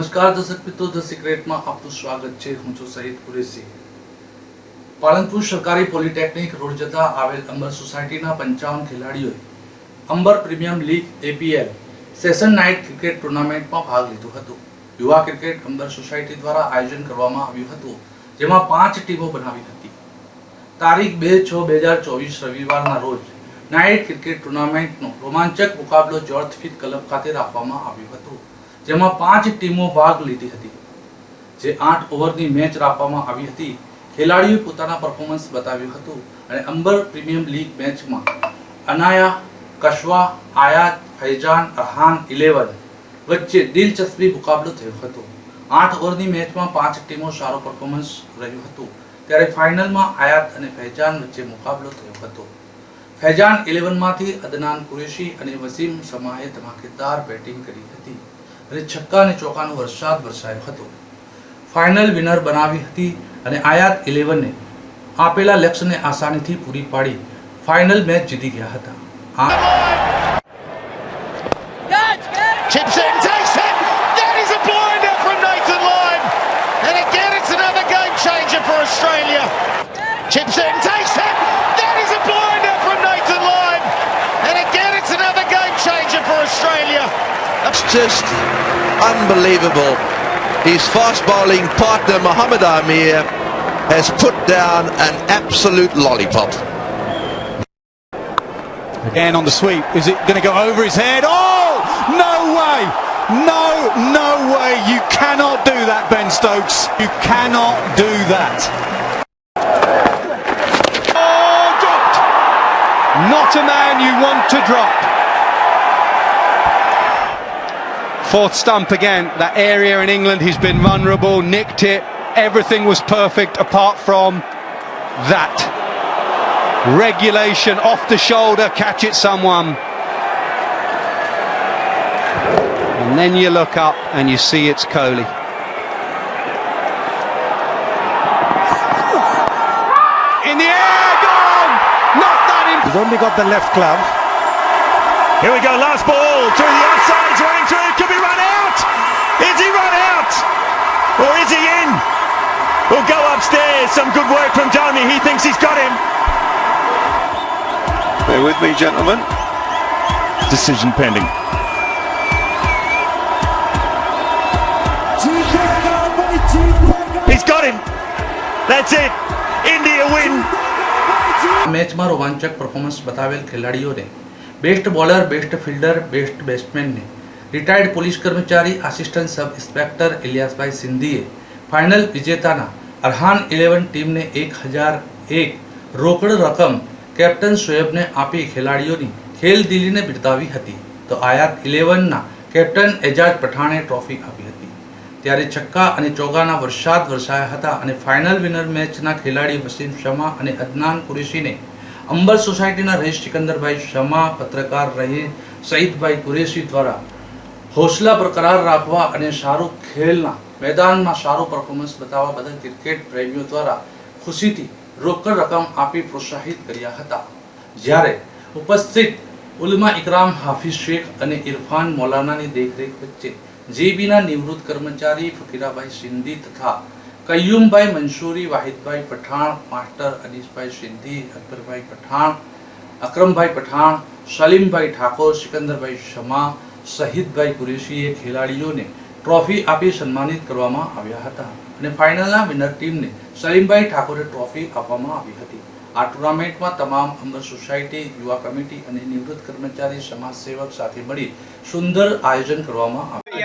નમસ્કાર દર્શક મિત્રો ધ સિક્રેટમાં આપનું સ્વાગત છે હું છું સહિત કુરેશી પાલનપુર સરકારી પોલિટેકનિક રોડ જતા આવેલ અંબર સોસાયટીના પંચાવન ખેલાડીઓએ Ambar premium league APL session night cricket ટુર્નામેન્ટમાં ભાગ લીધો હતો યુવા ક્રિકેટ અંબર સોસાયટી દ્વારા આયોજન કરવામાં આવ્યું હતું જેમાં પાંચ ટીમો બનાવી હતી તારીખ બે છ બે હજાર ચોવીસ રવિવારના રોજ નાઇટ ક્રિકેટ ટુર્નામેન્ટનો રોમાંચક મુકાબલો જ્યોર્જ ફિટ ક્લબ ખાતે રાખવામાં આવ્યો હતો જેમાં પાંચ ટીમો ભાગ લીધી હતી. જે આઠ ઓવરની મેચ રાખવામાં આવી હતી. ખેલાડીઓએ પોતાના પરફોર્મન્સ બતાવ્યું હતું અને અંબર પ્રીમિયમ લીગ મેચમાં અનાયા, કશવા, આયાત, ફૈજાન, અરહાન, ઇલેવન વચ્ચે દિલચસ્પી મુકાબલો થયો હતો. આઠ ઓવરની મેચમાં પાંચ ટીમો સારો પરફોર્મન્સ રહ્યું હતું. ત્યારે ફાઇનલમાં આયાત અને ફૈજાન વચ્ચે મુકાબલો થયો હતો. ફૈજાન ઇલેવનમાંથી અદનાન કુરેશી અને વસીમ સમાએ ધમાકેદાર બેટિંગ કરી હતી. અને છક્કા અને ચોકાનો વરસાદ વરસાયો હતો ફાઇનલ વિનર બનાવી હતી અને આયાત ઇલેવને આપેલા લક્ષ્યને આસાનીથી પૂરી પાડી ફાઇનલ મેચ જીતી ગયા હતા આ Chips in, takes it. That is a blinder from Nathan Lyon. And again, it's another game changer for Australia. Chips in, takes it. That is a blinder from Nathan Lyon. And again, it's another game changer for Australia. It's just unbelievable. His fast bowling partner Mohammed Amir has put down an absolute lollipop. Again on the sweep. Is it going to go over his head? Oh! No way! No, no way. You cannot do that, Ben Stokes. You cannot do that. Oh, dropped! Not a man you want to drop. Fourth stump again. That area in England, he's been vulnerable, nicked it. Everything was perfect apart from that. Regulation off the shoulder, catch it someone. And then you look up and you see it's Coley. In the air, gone! Not that. He's only got the left glove. Here we go, last ball through the outside, it's running through, could be run out! Is he run out? Or is he in? We'll go upstairs, some good work from Jeremy, he thinks he's got him. Bear with me, gentlemen. Decision pending. He's got him! That's it! India win! મેચમાં રોમાંચક performance બતાવેલ ખેલાડીઓને best bowler, best fielder, best બેટ્સમેનને. Retired police કર્મચારી assistant sub inspector ઇલિયાસભાઈ સિંધીએ final વિજેતાના Arhan eleven ટીમને એક હજાર એક રોકડ રકમ કેપ્ટન શોએબને આપી ખેલાડીઓની ખેલદિલીને બિરદાવી હતી. તો આયાત ઇલેવનના કેપ્ટન એજાજ પઠાણે ટ્રોફી આપી હતી. ત્યારે છક્કા અને ચોગાના વરસાદ વરસાયા હતા અને ફાઇનલ વિનર મેચના ખેલાડી વસીમ શમા અને અદનાન કુરેશીને અંબર સોસાયટીના રહીશ સિકંદરભાઈ શમા પત્રકાર રહી સઈદભાઈ કુરેશી દ્વારા હોસલા બરકરાર રાખવા અને સારું ખેલના મેદાનમાં સારું પરફોર્મન્સ બતાવવા બદલ ક્રિકેટ પ્રેમીઓ દ્વારા ખુશીથી રોકડ રકમ આપી પ્રોત્સાહિત કર્યા હતા. જ્યારે ઉપસ્થિત ઉલમા ઇકરામ, હાફિઝ શેખ અને ઇરફાન મૌલાનાની દેખરેખ વચ્ચે જેબીના નિવૃત્ત કર્મચારી ફકીરાભાઈ સિંધી તથા કયુમભાઈ મંસૂરી, વાહિદભાઈ પઠાણ, માસ્ટર અનીસભાઈ સિંધી, અકબરભાઈ પઠાણ, અક્રમભાઈ પઠાણ, સલીમભાઈ ઠાકોર, સિકંદરભાઈ શમા શહીદભાઈ કુરેશીએ ખેલાડીઓને ટ્રોફી આપી સન્માનિત કરવામાં આવ્યા હતા અને ફાઇનલના વિનર ટીમને સલીમભાઈ ઠાકોરે ટ્રોફી આપવામાં આવી હતી. આ ટુર્નામેન્ટમાં તમામ અંબર સોસાયટી, યુવા કમિટી અને નિવૃત્ત કર્મચારી, સમાજ સેવક સાથે મળી સુંદર આયોજન કરવામાં આવ્યું.